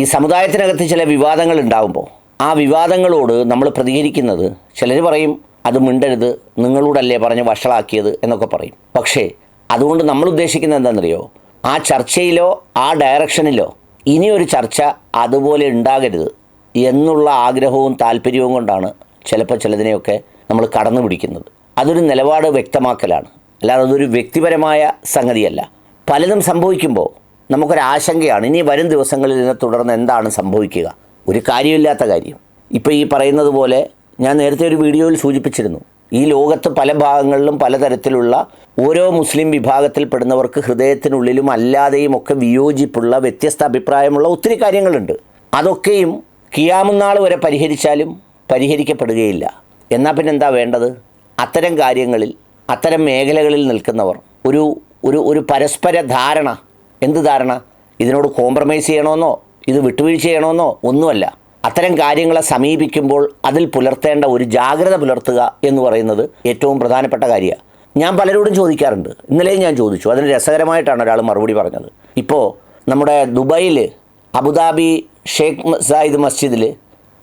ഈ സമുദായത്തിനകത്ത് ചില വിവാദങ്ങൾ ഉണ്ടാകുമ്പോൾ ആ വിവാദങ്ങളോട് നമ്മൾ പ്രതികരിക്കുന്നത് ചിലർ പറയും അത് മിണ്ടരുത് നിങ്ങളോടല്ലേ പറഞ്ഞ് വഷളാക്കിയത് എന്നൊക്കെ പറയും. പക്ഷേ അതുകൊണ്ട് നമ്മൾ ഉദ്ദേശിക്കുന്നത് എന്താണെന്നറിയോ? ആ ചർച്ചയിലോ ആ ഡയറക്ഷനിലോ ഇനിയൊരു ചർച്ച അതുപോലെ ഉണ്ടാകരുത് എന്നുള്ള ആഗ്രഹവും താല്പര്യവും കൊണ്ടാണ് ചിലപ്പോൾ ചിലതിനെയൊക്കെ നമ്മൾ കടന്നു പിടിക്കുന്നത്. അതൊരു നിലപാട് വ്യക്തമാക്കലാണ്. അല്ലാതെ അതൊരു വ്യക്തിപരമായ സംഗതിയല്ല. പലതും സംഭവിക്കുമ്പോൾ നമുക്കൊരാശങ്കയാണ്. ഇനി വരും ദിവസങ്ങളിൽ ഇതിനെ തുടർന്ന് എന്താണ് സംഭവിക്കുക? ഒരു കാര്യമില്ലാത്ത കാര്യം. ഇപ്പോൾ ഈ പറയുന്നത് പോലെ ഞാൻ നേരത്തെ ഒരു വീഡിയോയിൽ സൂചിപ്പിച്ചിരുന്നു. ഈ ലോകത്ത് പല ഭാഗങ്ങളിലും പലതരത്തിലുള്ള ഓരോ മുസ്ലിം വിഭാഗത്തിൽപ്പെടുന്നവർക്ക് ഹൃദയത്തിനുള്ളിലും അല്ലാതെയും ഒക്കെ വിയോജിപ്പുള്ള വ്യത്യസ്ത അഭിപ്രായമുള്ള ഒത്തിരി കാര്യങ്ങളുണ്ട്. അതൊക്കെയും കിയാമുന്നാൾ വരെ പരിഹരിച്ചാലും പരിഹരിക്കപ്പെടുകയില്ല. എന്നാൽ പിന്നെ എന്താ വേണ്ടത്? അത്തരം കാര്യങ്ങളിൽ അത്തരം മേഖലകളിൽ നിൽക്കുന്നവർ ഒരു ഒരു ഒരു പരസ്പര ധാരണ എന്ത് ധാരണ? ഇതിനോട് കോംപ്രമൈസ് ചെയ്യണമെന്നോ ഇത് വിട്ടുവീഴ്ച ചെയ്യണമെന്നോ ഒന്നുമല്ല. അത്തരം കാര്യങ്ങളെ സമീപിക്കുമ്പോൾ അതിൽ പുലർത്തേണ്ട ഒരു ജാഗ്രത പുലർത്തുക എന്ന് പറയുന്നത് ഏറ്റവും പ്രധാനപ്പെട്ട കാര്യമാണ്. ഞാൻ പലരോടും ചോദിക്കാറുണ്ട്. ഇന്നലെയും ഞാൻ ചോദിച്ചു. അതിന് രസകരമായിട്ടാണ് ഒരാൾ മറുപടി പറഞ്ഞത്. ഇപ്പോൾ നമ്മുടെ ദുബായിൽ അബുദാബി ഷേഖ് സായിദ് മസ്ജിദിൽ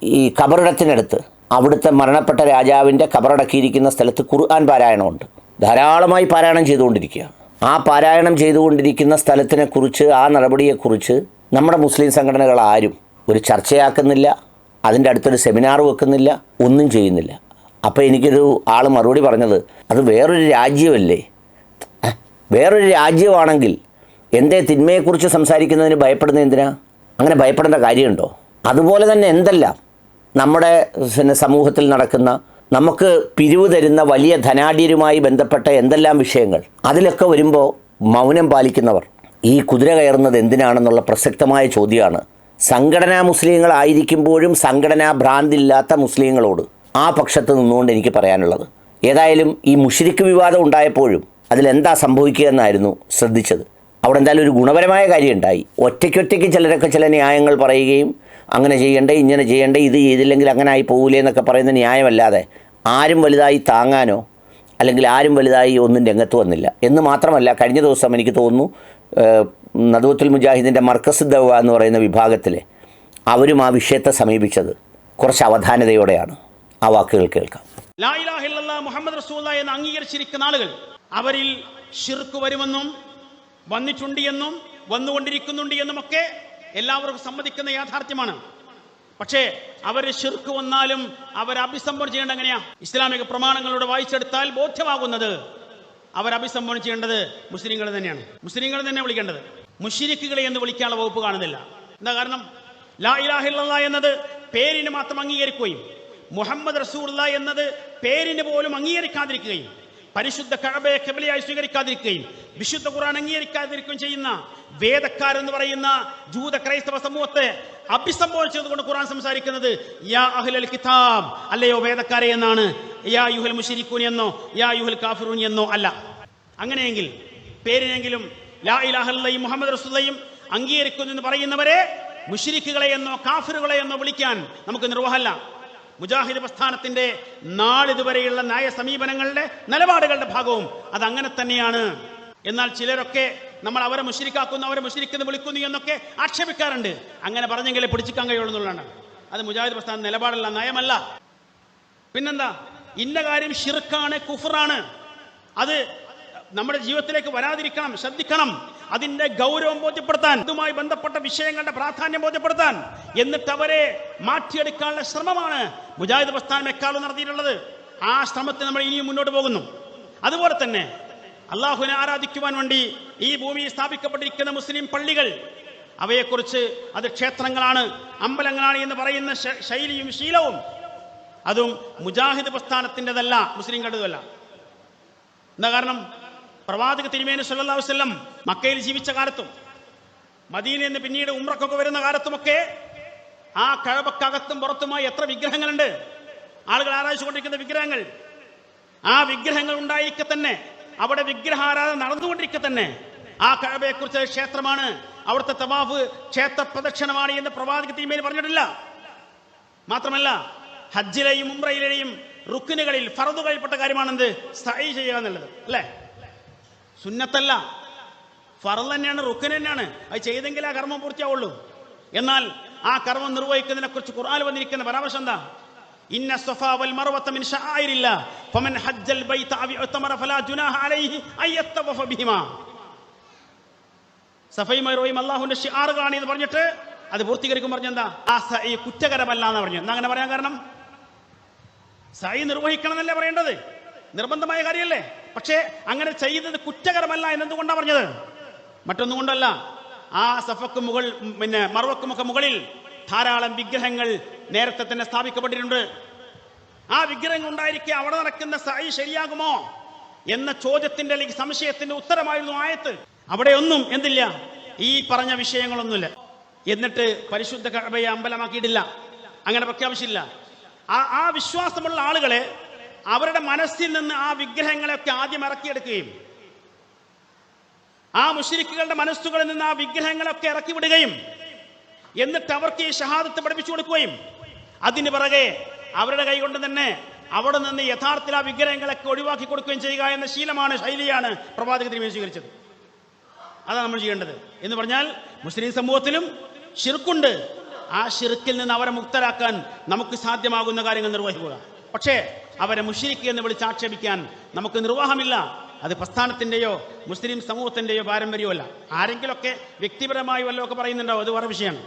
ഈ കബറിടത്തിനടുത്ത് അവിടുത്തെ മരണപ്പെട്ട രാജാവിന്റെ കബറടക്കിയിരിക്കുന്ന സ്ഥലത്ത് ഖുർആൻ പാരായണമുണ്ട്. ധാരാളമായി പാരായണം ചെയ്തുകൊണ്ടിരിക്കുക ആ പാരായണം ചെയ്തുകൊണ്ടിരിക്കുന്ന സ്ഥലത്തിനെക്കുറിച്ച് ആ നടപടിയെക്കുറിച്ച് നമ്മുടെ മുസ്ലിം സംഘടനകൾ ആരും ഒരു ചർച്ചയാക്കുന്നില്ല അതിന്റെ അടുത്തൊരു സെമിനാർ വെക്കുന്നില്ല ഒന്നും ചെയ്യുന്നില്ല. അപ്പോൾ എനിക്കൊരു ആൾ മറുപടി പറഞ്ഞത് അത് വേറൊരു രാജ്യമല്ലേ? വേറൊരു രാജ്യമാണെങ്കിൽ എന്തേ തിന്മയെക്കുറിച്ച് സംസാരിക്കുന്നതിന് ഭയപ്പെടുന്നത് എന്തിനാ? അങ്ങനെ ഭയപ്പെടേണ്ട കാര്യമുണ്ടോ? അതുപോലെ തന്നെ എന്തെല്ലാം നമ്മുടെ പിന്നെ സമൂഹത്തിൽ നടക്കുന്ന നമുക്ക് പിരിവ് തരുന്ന വലിയ ധനാഢ്യരുമായി ബന്ധപ്പെട്ട എന്തെല്ലാം വിഷയങ്ങൾ? അതിലൊക്കെ വരുമ്പോൾ മൗനം പാലിക്കുന്നവർ. ഈ കുതിര കയറുന്നത് എന്തിനാണെന്നുള്ള പ്രസക്തമായ ചോദ്യമാണ്. സംഘടനാ മുസ്ലിങ്ങളായിരിക്കുമ്പോഴും സംഘടനാ ഭ്രാന്തില്ലാത്ത മുസ്ലിങ്ങളോട് ആ പക്ഷത്ത് നിന്നുകൊണ്ട് എനിക്ക് പറയാനുള്ളത്. ഏതായാലും ഈ മുഷിരിക്ക് വിവാദം ഉണ്ടായപ്പോഴും അതിലെന്താ സംഭവിക്കുക എന്നായിരുന്നു ശ്രദ്ധിച്ചത്. അവിടെ എന്തായാലും ഒരു ഗുണപരമായ കാര്യം ഉണ്ടായി ഒറ്റയ്ക്കൊറ്റയ്ക്ക് ചിലരൊക്കെ ചില ന്യായങ്ങൾ പറയുകയും അങ്ങനെ ചെയ്യണ്ടേ ഇങ്ങനെ ചെയ്യണ്ടേ ഇത് ചെയ്തില്ലെങ്കിൽ അങ്ങനെ ആയി പോകില്ലേ എന്നൊക്കെ പറയുന്ന ന്യായമല്ലാതെ ആരും വലുതായി താങ്ങാനോ അല്ലെങ്കിൽ ആരും വലുതായി ഒന്നും രംഗത്ത് വന്നില്ല. എന്ന് മാത്രമല്ല കഴിഞ്ഞ ദിവസം എനിക്ക് തോന്നുന്നു നദുവത്തുൽ മുജാഹിദിന്റെ മർക്കസ് ദവ എന്ന് പറയുന്ന വിഭാഗത്തിൽ അവരും ആ വിഷയത്തെ സമീപിച്ചത്. കുറച്ച് അവധാനതയോടെയാണ്. ആ വാക്കുകൾ കേൾക്കാം. മുഹമ്മദ് എന്ന് അംഗീകരിച്ചിരിക്കുന്ന ആളുകൾ അവരിൽ ഷിർക്ക് വരുമെന്നും വന്നിട്ടുണ്ട് എന്നും വന്നുകൊണ്ടിരിക്കുന്നുണ്ട് എന്നുമൊക്കെ എല്ലാവർക്കും സമ്മതിക്കുന്ന യാഥാർത്ഥ്യമാണ്. പക്ഷേ അവർ ശിർക്ക് വന്നാലും അവർ അഭിസംബോധന ചെയ്യേണ്ട എങ്ങനെയാ? ഇസ്ലാമിക പ്രമാണങ്ങളോട് വായിച്ചെടുത്താൽ ബോധ്യമാകുന്നത് അവർ അഭിസംബോധന ചെയ്യേണ്ടത് മുസ്ലിങ്ങൾ തന്നെയാണ്. മുസ്ലിങ്ങൾ തന്നെ വിളിക്കേണ്ടത്. മുഷിരിക്കുകളെ എന്ന് വിളിക്കാനുള്ള വകുപ്പ് കാണുന്നില്ല. എന്താ കാരണം? ലാ ഇലാഹ എന്നത് പേരിന് മാത്രം അംഗീകരിക്കുകയും മുഹമ്മദ് റസൂള്ള എന്നത് പേരിന് പോലും അംഗീകരിക്കാതിരിക്കുകയും പരിശുദ്ധ കഴബയെ കെബിളിയായി സ്വീകരിക്കാതിരിക്കുകയും വിശുദ്ധ ഖുർആൻ അംഗീകരിക്കാതിരിക്കുകയും ചെയ്യുന്ന വേദക്കാരെന്ന് പറയുന്ന ജൂത ക്രൈസ്തവ സമൂഹത്തെ അഭിസംബോധന ചെയ്തുകൊണ്ട് ഖുർആൻ സംസാരിക്കുന്നത് യാ അഹ്ലൽ കിതാബ് അല്ലയോ വേദക്കാരെ എന്നാണ്. യാ യുഹൽ മുഷിരിക്കൂൻ എന്നോ യാ യുഹൽ കാഫിറൂൻ എന്നോ അല്ല. അങ്ങനെയെങ്കിൽ പേരിനെങ്കിലും ലാ ഇലാഹല്ലയും മുഹമ്മദ് റസുല്ലയും അംഗീകരിക്കുന്നു എന്ന് പറയുന്നവരെ മുഷിരിക്കുകളെ എന്നോ കാഫിറുകളെ എന്നോ വിളിക്കാൻ നമുക്ക് നിർവാഹമല്ല മുജാഹിദ് പ്രസ്ഥാനത്തിന്റെ നാളിതുവരെയുള്ള നയ സമീപനങ്ങളുടെ നിലപാടുകളുടെ ഭാഗവും അത് അങ്ങനെ തന്നെയാണ്. എന്നാൽ ചിലരൊക്കെ നമ്മൾ അവരെ മുഷിരിക്കാക്കുന്നു അവരെ മുഷിരിക്കുന്നു വിളിക്കുന്നു എന്നൊക്കെ ആക്ഷേപിക്കാറുണ്ട്. അങ്ങനെ പറഞ്ഞെങ്കിലേ പിടിച്ചിക്കാൻ കഴിയുള്ളൂ എന്നുള്ളതാണ്. അത് മുജാഹിദ് പ്രസ്ഥാന നിലപാടല്ല നയമല്ല. പിന്നെന്താ? ഇന്ന കാര്യം ഷിർക്കാണ് കുഫറാണ്. അത് നമ്മുടെ ജീവിതത്തിലേക്ക് വരാതിരിക്കണം ശ്രദ്ധിക്കണം. അതിന്റെ ഗൗരവം ബോധ്യപ്പെടുത്താൻ ഇതുമായി ബന്ധപ്പെട്ട വിഷയങ്ങളുടെ പ്രാധാന്യം ബോധ്യപ്പെടുത്താൻ. എന്നിട്ട് അവരെ മാറ്റിയെടുക്കാനുള്ള ശ്രമമാണ് മുജാഹിദ് പ്രസ്ഥാനം എക്കാലം നടത്തിയിട്ടുള്ളത്. ആ ശ്രമത്തിൽ നമ്മൾ ഇനിയും മുന്നോട്ട് പോകുന്നു. അതുപോലെ തന്നെ അള്ളാഹുവിനെ ആരാധിക്കുവാൻ വേണ്ടി ഈ ഭൂമിയിൽ സ്ഥാപിക്കപ്പെട്ടിരിക്കുന്ന മുസ്ലിം പള്ളികൾ അവയെക്കുറിച്ച് അത് ക്ഷേത്രങ്ങളാണ് അമ്പലങ്ങളാണ് എന്ന് പറയുന്ന ശൈലിയും ശീലവും അതും മുജാഹിദ് പ്രസ്ഥാനത്തിന്റെതല്ല മുസ്ലിങ്ങളുടേതല്ല എന്താ കാരണം? പ്രവാചക തിരുമേനി അലൈഹി വസല്ലം മക്കയിൽ ജീവിച്ച കാലത്തും മദീനിൽ നിന്ന് പിന്നീട് ഉമ്രക്കൊക്കെ വരുന്ന കാലത്തുമൊക്കെ ആ കഴവക്കകത്തും പുറത്തുമായി എത്ര വിഗ്രഹങ്ങളുണ്ട്? ആളുകൾ ആരാധിച്ചുകൊണ്ടിരിക്കുന്ന വിഗ്രഹങ്ങൾ. ആ വിഗ്രഹങ്ങൾ ഉണ്ടായിരിക്കെ തന്നെ അവിടെ വിഗ്രഹാരാധന നടന്നുകൊണ്ടിരിക്കെ തന്നെ. ആ കഴബയെക്കുറിച്ച് ക്ഷേത്രമാണ് അവിടുത്തെ തവാഫ് ക്ഷേത്ര പ്രദക്ഷിണമാണ് എന്ന് പ്രവാചക തിരുമേനി പറഞ്ഞിട്ടില്ല. മാത്രമല്ല ഹജ്ജിലെയും ഉംറയിലെയും റുക്കിനുകളിൽ ഫറദുകളിൽപ്പെട്ട കാര്യമാണെന്ത്? സ്ഥായി ചെയ്യുക എന്നുള്ളത്. അല്ലേ? സുന്നത്തല്ല. ഫറൽ തന്നെയാണ് റുക്കൻ തന്നെയാണ്. അത് ചെയ്തെങ്കിൽ ആ കർമ്മം പൂർത്തിയാവുള്ളൂ. എന്നാൽ ആ കർമ്മം നിർവഹിക്കുന്നതിനെ കുറിച്ച് ഖുർആൻ വന്നിരിക്കുന്ന പരാമർശം എന്താ? ഇന്ന സഫാ വൽ മർവത മിൻ ശആയിരില്ല ഫമൻ ഹജ്ജൽ ബൈത അവ ഫലാ ജുനാഹ അലൈഹി അയ്യത്തവഫ ബിഹിമാ. സഫൈ മറുവയും അള്ളാഹുവിന്റെ ഷിആറുകളാണ് എന്ന് പറഞ്ഞിട്ട് അത് പൂർത്തീകരിക്കും പറഞ്ഞെന്താ ആ സഈ കുറ്റകരമല്ല എന്ന് പറഞ്ഞു. എന്താ അങ്ങനെ പറയാൻ കാരണം? സൈ നിർവഹിക്കണം എന്നല്ലേ പറയേണ്ടത്? നിർബന്ധമായ കാര്യമല്ലേ? പക്ഷേ അങ്ങനെ ചെയ്തത് കുറ്റകരമല്ല എന്നെന്തുകൊണ്ടാണ് പറഞ്ഞത്. മറ്റൊന്നുകൊണ്ടല്ല ആ സഫക്ക് മുകൾ പിന്നെ മറുവക്കുമൊക്കെ മുകളിൽ ധാരാളം വിഗ്രഹങ്ങൾ നേരത്തെ തന്നെ സ്ഥാപിക്കപ്പെട്ടിട്ടുണ്ട്. ആ വിഗ്രഹങ്ങൾ ഉണ്ടായിരിക്കെ അവിടെ നടക്കുന്ന സായി ശരിയാകുമോ എന്ന ചോദ്യത്തിന്റെ അല്ലെങ്കിൽ സംശയത്തിന്റെ ഉത്തരമായിരുന്നു ആയത്ത്. അവിടെ ഒന്നും എന്തില്ല ഈ പറഞ്ഞ വിഷയങ്ങളൊന്നുമില്ല. എന്നിട്ട് പരിശുദ്ധ കഴബയെ അമ്പലമാക്കിയിട്ടില്ല. അങ്ങനെ പ്രഖ്യാപിച്ചില്ല. ആ ആ വിശ്വാസമുള്ള ആളുകളെ അവരുടെ മനസ്സിൽ നിന്ന് ആ വിഗ്രഹങ്ങളെയൊക്കെ ആദ്യം ഇറക്കിയെടുക്കുകയും ആ മുഷരിക്കുകളുടെ മനസ്സുകളിൽ നിന്ന് ആ വിഗ്രഹങ്ങളൊക്കെ ഇറക്കി വിടുകയും എന്നിട്ട് അവർക്ക് ഈ ഷഹാദത്ത് പഠിപ്പിച്ചു കൊടുക്കുകയും അതിന് പിറകെ അവരുടെ കൈകൊണ്ട് തന്നെ അവിടെ നിന്ന് യഥാർത്ഥത്തിൽ ആ വിഗ്രഹങ്ങളൊക്കെ ഒഴിവാക്കി കൊടുക്കുകയും ചെയ്യുക എന്ന ശീലമാണ് ശൈലിയാണ് പ്രവാചക തിരുമേനി സ്വീകരിച്ചത്. അതാണ് നമ്മൾ ചെയ്യേണ്ടത്. എന്ന് പറഞ്ഞാൽ മുസ്ലിം സമൂഹത്തിലും ഷിർക്കുണ്ട് ആ ഷിർക്കിൽ നിന്ന് അവരെ മുക്തരാക്കാൻ നമുക്ക് സാധ്യമാകുന്ന കാര്യങ്ങൾ നിർവഹിക്കുക. പക്ഷേ അവരെ മുഷിരിക്ക് എന്ന് വിളിച്ച് ആക്ഷേപിക്കാൻ നമുക്ക് നിർവാഹമില്ല. അത് പ്രസ്ഥാനത്തിന്റെയോ മുസ്ലിം സമൂഹത്തിന്റെയോ പാരമ്പര്യമല്ല. ആരെങ്കിലുമൊക്കെ വ്യക്തിപരമായി വല്ലതൊക്കെ പറയുന്നുണ്ടാവും അത് വേറെ വിഷയമാണ്.